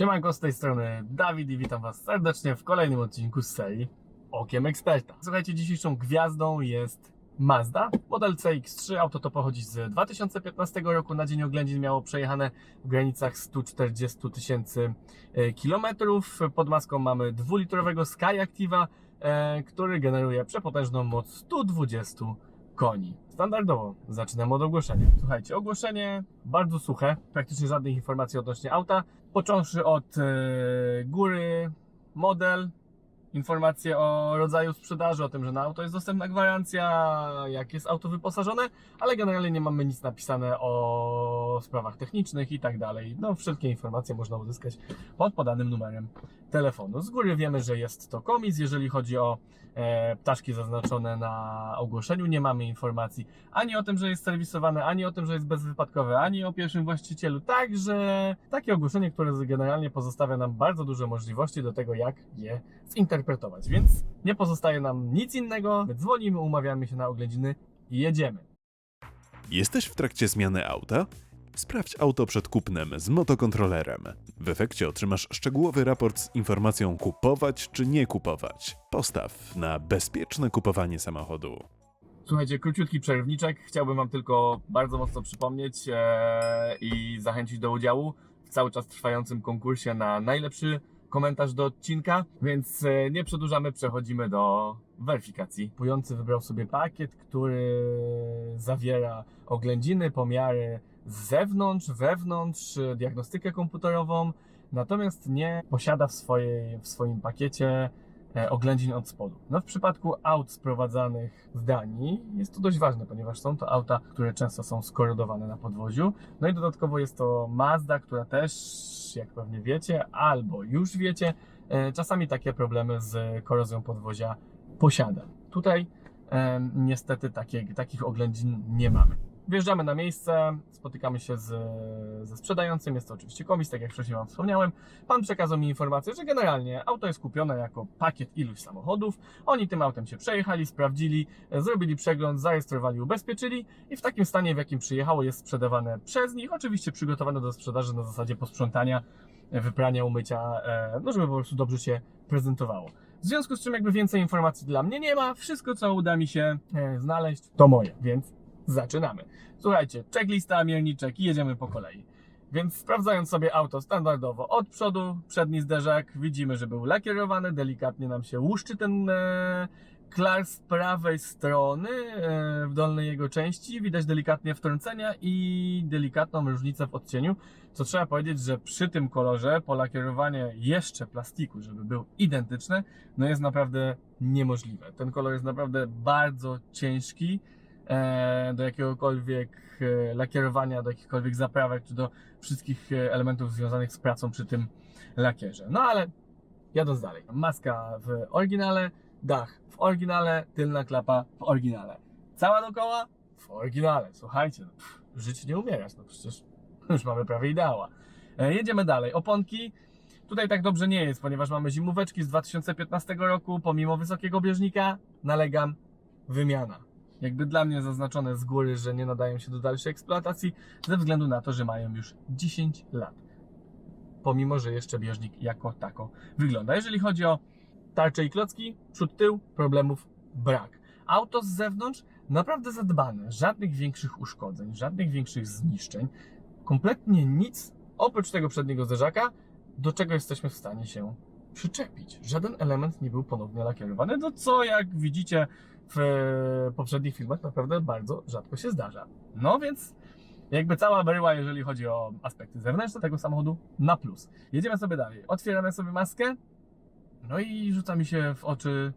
Siemanko, z tej strony Dawid i witam Was serdecznie w kolejnym odcinku z serii Okiem Eksperta. Słuchajcie, dzisiejszą gwiazdą jest Mazda. Model CX-3, auto to pochodzi z 2015 roku. Na dzień oględzin miało przejechane w granicach 140 tysięcy e, kilometrów. Pod maską mamy dwulitrowego Sky Activa, e, który generuje przepotężną moc 120 koni. Standardowo zaczynamy od ogłoszenia. Słuchajcie, ogłoszenie bardzo suche, praktycznie żadnych informacji odnośnie auta. Począwszy od e, góry, model, informacje o rodzaju sprzedaży, o tym, że na auto jest dostępna gwarancja, jak jest auto wyposażone, ale generalnie nie mamy nic napisane o sprawach technicznych i tak dalej. No, wszystkie informacje można uzyskać pod podanym numerem telefonu. Z góry wiemy, że jest to komis, jeżeli chodzi o e, ptaszki zaznaczone na ogłoszeniu, nie mamy informacji ani o tym, że jest serwisowane, ani o tym, że jest bezwypadkowe, ani o pierwszym właścicielu. Także takie ogłoszenie, które generalnie pozostawia nam bardzo duże możliwości do tego, jak je zinterpretować. Więc nie pozostaje nam nic innego. Dzwonimy, umawiamy się na oględziny i jedziemy. Jesteś w trakcie zmiany auta? Sprawdź auto przed kupnem z motokontrolerem. W efekcie otrzymasz szczegółowy raport z informacją kupować czy nie kupować. Postaw na bezpieczne kupowanie samochodu. Słuchajcie, króciutki przerwniczek. Chciałbym Wam tylko bardzo mocno przypomnieć e, i zachęcić do udziału w cały czas trwającym konkursie na najlepszy komentarz do odcinka, więc e, nie przedłużamy, przechodzimy do weryfikacji. Kupujący wybrał sobie pakiet, który zawiera oględziny, pomiary z zewnątrz, wewnątrz, e, diagnostykę komputerową, natomiast nie posiada w, swojej, w swoim pakiecie oględzin od spodu. No w przypadku aut sprowadzanych z Danii jest to dość ważne, ponieważ są to auta, które często są skorodowane na podwoziu. No i dodatkowo jest to Mazda, która też, jak pewnie wiecie, albo już wiecie, e, czasami takie problemy z korozją podwozia posiada. Tutaj e, niestety takie, takich oględzin nie mamy. Wjeżdżamy na miejsce, spotykamy się z, ze sprzedającym, jest to oczywiście komis, tak jak wcześniej Wam wspomniałem. Pan przekazał mi informację, że generalnie auto jest kupione jako pakiet iluś samochodów. Oni tym autem się przejechali, sprawdzili, zrobili przegląd, zarejestrowali, ubezpieczyli i w takim stanie, w jakim przyjechało, jest sprzedawane przez nich. Oczywiście przygotowane do sprzedaży na zasadzie posprzątania, wyprania, umycia, e, no żeby po prostu dobrze się prezentowało. W związku z czym jakby więcej informacji dla mnie nie ma, wszystko co uda mi się e, znaleźć to moje, więc zaczynamy. Słuchajcie, checklista, mierniczek i jedziemy po kolei. Więc sprawdzając sobie auto standardowo od przodu, przedni zderzak, widzimy, że był lakierowany, delikatnie nam się łuszczy ten e, klar z prawej strony, e, w dolnej jego części, widać delikatnie wtrącenia i delikatną różnicę w odcieniu, co trzeba powiedzieć, że przy tym kolorze polakierowanie jeszcze plastiku, żeby był identyczny, no jest naprawdę niemożliwe. Ten kolor jest naprawdę bardzo ciężki, do jakiegokolwiek e, lakierowania, do jakichkolwiek zaprawek, czy do wszystkich e, elementów związanych z pracą przy tym lakierze. No ale jadąc dalej. Maska w oryginale, dach w oryginale, tylna klapa w oryginale. Cała dookoła w oryginale. Słuchajcie, no, pff, żyć nie umierać, no przecież już mamy prawie ideała. E, jedziemy dalej. Oponki. Tutaj tak dobrze nie jest, ponieważ mamy zimóweczki z 2015 roku. Pomimo wysokiego bieżnika, nalegam, wymiana jakby dla mnie zaznaczone z góry, że nie nadają się do dalszej eksploatacji, ze względu na to, że mają już 10 lat. Pomimo, że jeszcze bieżnik jako tako wygląda. Jeżeli chodzi o tarcze i klocki, przód, tył, problemów brak. Auto z zewnątrz naprawdę zadbane, żadnych większych uszkodzeń, żadnych większych zniszczeń, kompletnie nic oprócz tego przedniego zderzaka, do czego jesteśmy w stanie się przyczepić. Żaden element nie był ponownie lakierowany, no co jak widzicie w poprzednich filmach naprawdę bardzo rzadko się zdarza. No więc jakby cała bryła, jeżeli chodzi o aspekty zewnętrzne tego samochodu, na plus. Jedziemy sobie dalej. Otwieramy sobie maskę, no i rzuca mi się w oczy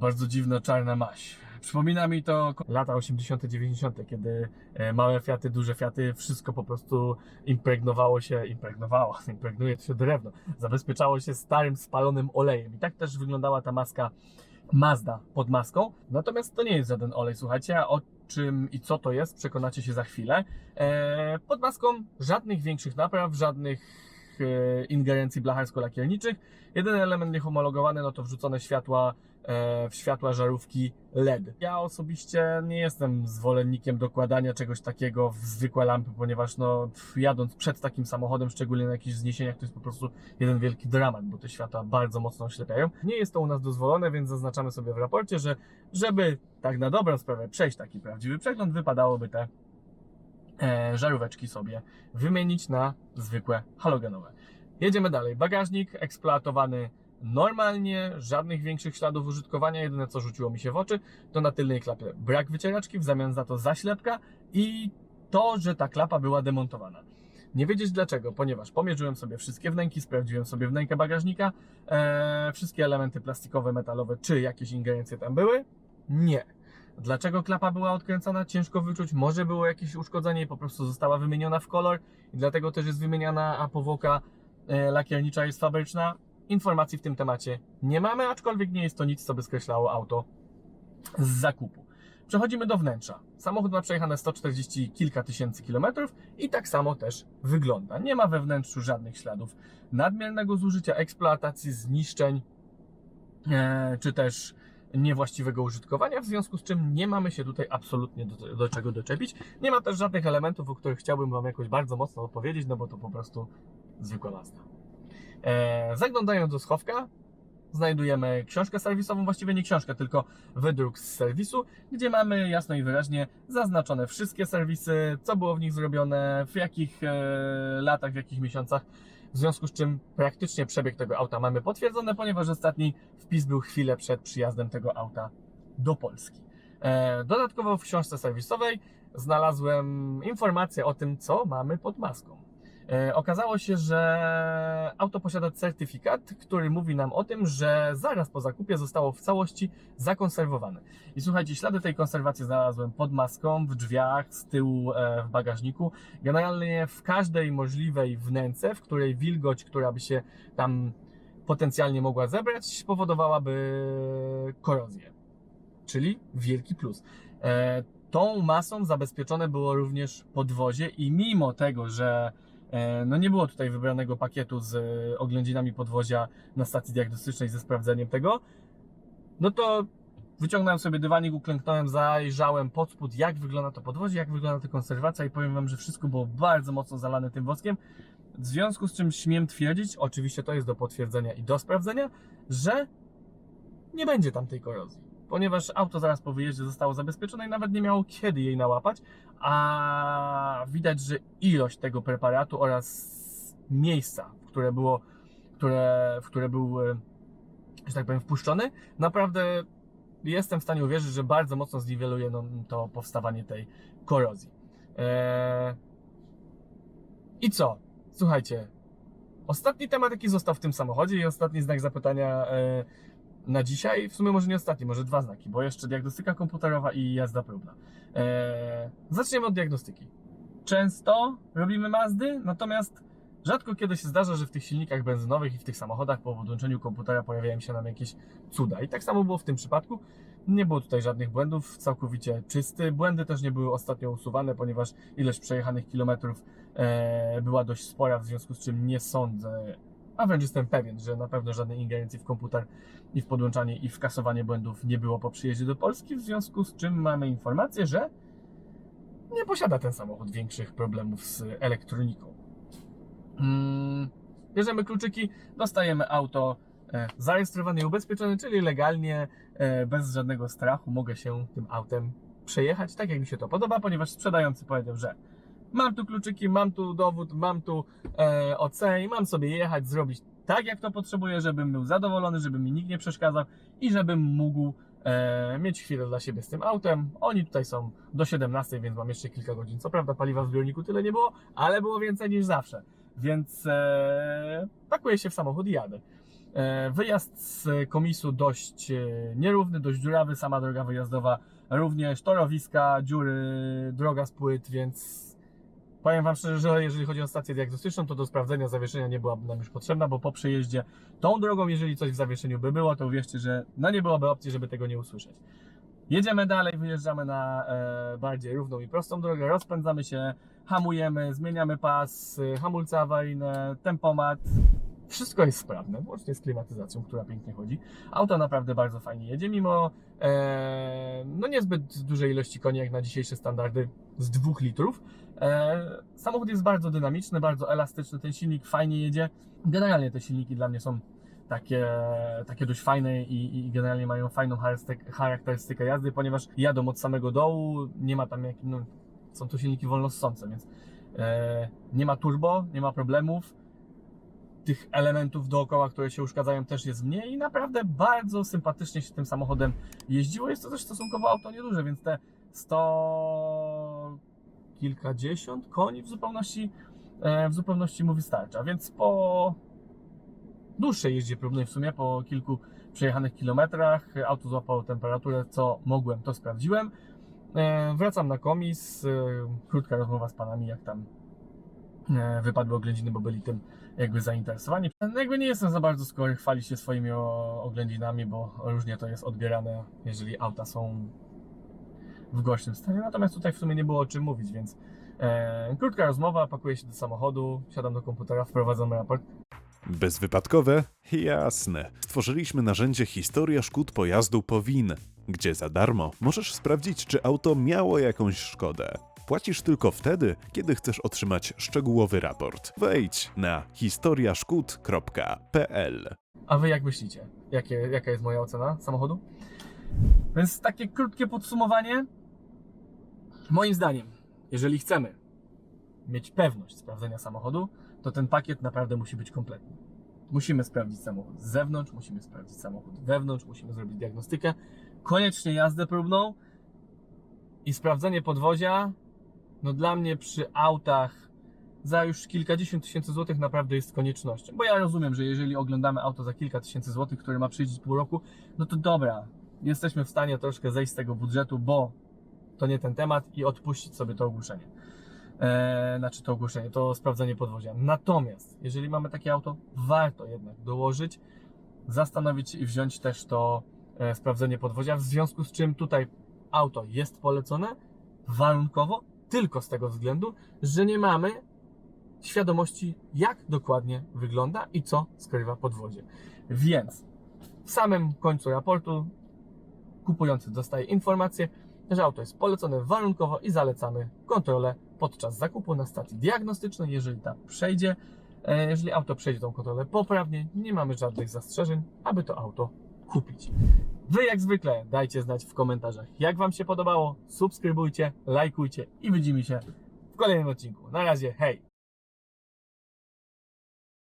bardzo dziwna czarna maść. Przypomina mi to lata 80., 90., kiedy e, małe Fiaty, duże Fiaty, wszystko po prostu impregnowało się, impregnowało, impregnuje się drewno, zabezpieczało się starym, spalonym olejem. I tak też wyglądała ta maska Mazda pod maską. Natomiast to nie jest żaden olej, słuchajcie, a o czym i co to jest, przekonacie się za chwilę. E, pod maską żadnych większych napraw, żadnych ingerencji blacharsko-lakierniczych. Jedyny element niehomologowany no to wrzucone światła e, w światła żarówki LED. Ja osobiście nie jestem zwolennikiem dokładania czegoś takiego w zwykłe lampy, ponieważ no, jadąc przed takim samochodem, szczególnie na jakichś zniesieniach, to jest po prostu jeden wielki dramat, bo te światła bardzo mocno oślepiają. Nie jest to u nas dozwolone, więc zaznaczamy sobie w raporcie, że żeby tak na dobrą sprawę przejść taki prawdziwy przegląd, wypadałoby te e, żaróweczki sobie wymienić na zwykłe halogenowe. Jedziemy dalej. Bagażnik eksploatowany normalnie, żadnych większych śladów użytkowania. Jedyne co rzuciło mi się w oczy, to na tylnej klapie brak wycieraczki, w zamian za to zaślepka i to, że ta klapa była demontowana. Nie wiedzieć dlaczego, ponieważ pomierzyłem sobie wszystkie wnęki, sprawdziłem sobie wnękę bagażnika, e, wszystkie elementy plastikowe, metalowe, czy jakieś ingerencje tam były. Nie. Dlaczego klapa była odkręcona? Ciężko wyczuć. Może było jakieś uszkodzenie i po prostu została wymieniona w kolor i dlatego też jest wymieniana, a powłoka e, lakiernicza jest fabryczna. Informacji w tym temacie nie mamy, aczkolwiek nie jest to nic, co by skreślało auto z zakupu. Przechodzimy do wnętrza. Samochód ma przejechane 140 kilka tysięcy kilometrów i tak samo też wygląda. Nie ma we wnętrzu żadnych śladów nadmiernego zużycia, eksploatacji, zniszczeń, e, czy też niewłaściwego użytkowania, w związku z czym nie mamy się tutaj absolutnie do, do czego doczepić. Nie ma też żadnych elementów, o których chciałbym Wam jakoś bardzo mocno opowiedzieć, no bo to po prostu zwykła mazda. E, zaglądając do schowka, znajdujemy książkę serwisową, właściwie nie książkę, tylko wydruk z serwisu, gdzie mamy jasno i wyraźnie zaznaczone wszystkie serwisy, co było w nich zrobione, w jakich e, latach, w jakich miesiącach. W związku z czym praktycznie przebieg tego auta mamy potwierdzony, ponieważ ostatni wpis był chwilę przed przyjazdem tego auta do Polski. E, Dodatkowo w książce serwisowej znalazłem informację o tym, co mamy pod maską. E, Okazało się, że auto posiada certyfikat, który mówi nam o tym, że zaraz po zakupie zostało w całości zakonserwowane. I słuchajcie, ślady tej konserwacji znalazłem pod maską, w drzwiach, z tyłu, e, w bagażniku. Generalnie w każdej możliwej wnęce, w której wilgoć, która by się tam potencjalnie mogła zebrać, powodowałaby korozję. Czyli wielki plus. E, tą masą zabezpieczone było również podwozie i mimo tego, że no nie było tutaj wybranego pakietu z e, oględzinami podwozia na stacji diagnostycznej ze sprawdzeniem tego, no to wyciągnąłem sobie dywanik, uklęknąłem, zajrzałem pod spód, jak wygląda to podwozie, jak wygląda ta konserwacja i powiem Wam, że wszystko było bardzo mocno zalane tym woskiem. W związku z czym śmiem twierdzić, oczywiście to jest do potwierdzenia i do sprawdzenia, że nie będzie tam tej korozji. Ponieważ auto zaraz po wyjeździe zostało zabezpieczone i nawet nie miało kiedy jej nałapać, a widać, że ilość tego preparatu oraz miejsca, w które było, które, w które był, e, że tak powiem, wpuszczony, naprawdę jestem w stanie uwierzyć, że bardzo mocno zniweluje to powstawanie tej korozji. Eee... I co? Słuchajcie, ostatni temat, jaki został w tym samochodzie i ostatni znak zapytania e, na dzisiaj, w sumie może nie ostatni, może dwa znaki, bo jeszcze diagnostyka komputerowa i jazda próbna. E, zaczniemy od diagnostyki. Często robimy Mazdy, natomiast rzadko kiedy się zdarza, że w tych silnikach benzynowych i w tych samochodach po podłączeniu komputera pojawiają się nam jakieś cuda. I tak samo było w tym przypadku. Nie było tutaj żadnych błędów, całkowicie czysty. Błędy też nie były ostatnio usuwane, ponieważ ilość przejechanych kilometrów e, była dość spora, w związku z czym nie sądzę, a wręcz jestem pewien, że na pewno żadnej ingerencji w komputer i w podłączanie i w kasowanie błędów nie było po przyjeździe do Polski, w związku z czym mamy informację, że nie posiada ten samochód większych problemów z elektroniką. Mm, Bierzemy kluczyki, dostajemy auto e, zarejestrowane i ubezpieczone, czyli legalnie, e, bez żadnego strachu mogę się tym autem przejechać tak, jak mi się to podoba, ponieważ sprzedający powiedział, że mam tu kluczyki, mam tu dowód, mam tu e, OC i mam sobie jechać, zrobić tak, jak to potrzebuję, żebym był zadowolony, żeby mi nikt nie przeszkadzał i żebym mógł e, mieć chwilę dla siebie z tym autem. Oni tutaj są do 17, więc mam jeszcze kilka godzin. Co prawda paliwa w zbiorniku tyle nie było, ale było więcej niż zawsze. Więc e, pakuję się w samochód i jadę. E, wyjazd z komisu dość e, nierówny, dość dziurawy, sama droga wyjazdowa również, torowiska, dziury, droga z płyt, więc powiem Wam szczerze, że jeżeli chodzi o stację diagnostyczną, to do sprawdzenia zawieszenia nie byłaby nam już potrzebna, bo po przejeździe tą drogą, jeżeli coś w zawieszeniu by było, to uwierzcie, że no nie byłoby opcji, żeby tego nie usłyszeć. Jedziemy dalej, wyjeżdżamy na e, bardziej równą i prostą drogę, rozpędzamy się, hamujemy, zmieniamy pas, y, hamulce awaryjne, tempomat. Wszystko jest sprawne, łącznie z klimatyzacją, która pięknie chodzi. Auto naprawdę bardzo fajnie jedzie, mimo e, no niezbyt dużej ilości koni jak na dzisiejsze standardy z 2 litrów. E, samochód jest bardzo dynamiczny, bardzo elastyczny, ten silnik fajnie jedzie. Generalnie te silniki dla mnie są takie, takie dość fajne i, i generalnie mają fajną charakterystykę- jazdy, ponieważ jadą od samego dołu, nie ma tam jak, no, są to silniki wolnossące, więc e, nie ma turbo, nie ma problemów. Tych elementów dookoła, które się uszkadzają też jest mniej i naprawdę bardzo sympatycznie się tym samochodem jeździło. Jest to też stosunkowo auto nieduże, więc te 100 kilkadziesiąt koni w zupełności, e, w zupełności mu wystarcza, więc po dłuższej jeździe próbnej w sumie, po kilku przejechanych kilometrach, auto złapało temperaturę, co mogłem, to sprawdziłem. E, Wracam na komis, e, krótka rozmowa z panami, jak tam wypadły oględziny, bo byli tym jakby zainteresowani. No Jakby nie jestem za bardzo skory chwalić się swoimi oględzinami, bo różnie to jest odbierane, jeżeli auta są w gorszym stanie. Natomiast tutaj w sumie nie było o czym mówić, więc e, krótka rozmowa, pakuję się do samochodu, siadam do komputera, wprowadzam raport. Bezwypadkowe? Jasne. Stworzyliśmy narzędzie Historia szkód pojazdu Powin, gdzie za darmo możesz sprawdzić, czy auto miało jakąś szkodę. Płacisz tylko wtedy, kiedy chcesz otrzymać szczegółowy raport. Wejdź na historiaszkód.pl. A wy jak myślicie? Jakie, jaka jest moja ocena samochodu? Więc takie krótkie podsumowanie. Moim zdaniem, jeżeli chcemy mieć pewność sprawdzenia samochodu, to ten pakiet naprawdę musi być kompletny. Musimy sprawdzić samochód z zewnątrz, musimy sprawdzić samochód wewnątrz, musimy zrobić diagnostykę, koniecznie jazdę próbną i sprawdzenie podwozia. No dla mnie przy autach za już kilkadziesiąt tysięcy złotych naprawdę jest koniecznością. Bo ja rozumiem, że jeżeli oglądamy auto za kilka tysięcy złotych, które ma przyjść pół roku, no to dobra, jesteśmy w stanie troszkę zejść z tego budżetu, bo to nie ten temat i odpuścić sobie to ogłoszenie. Eee, znaczy to ogłoszenie, to sprawdzenie podwozia. Natomiast, jeżeli mamy takie auto, warto jednak dołożyć, zastanowić się i wziąć też to e, sprawdzenie podwozia, w związku z czym tutaj auto jest polecone warunkowo, tylko z tego względu, że nie mamy świadomości, jak dokładnie wygląda i co skrywa podwozie. Więc w samym końcu raportu kupujący dostaje informację, że auto jest polecone warunkowo i zalecamy kontrolę podczas zakupu na stacji diagnostycznej. Jeżeli ta przejdzie, e, jeżeli auto przejdzie tą kontrolę poprawnie, nie mamy żadnych zastrzeżeń, aby to auto kupić. Wy jak zwykle dajcie znać w komentarzach, jak Wam się podobało, subskrybujcie, lajkujcie i widzimy się w kolejnym odcinku. Na razie, hej!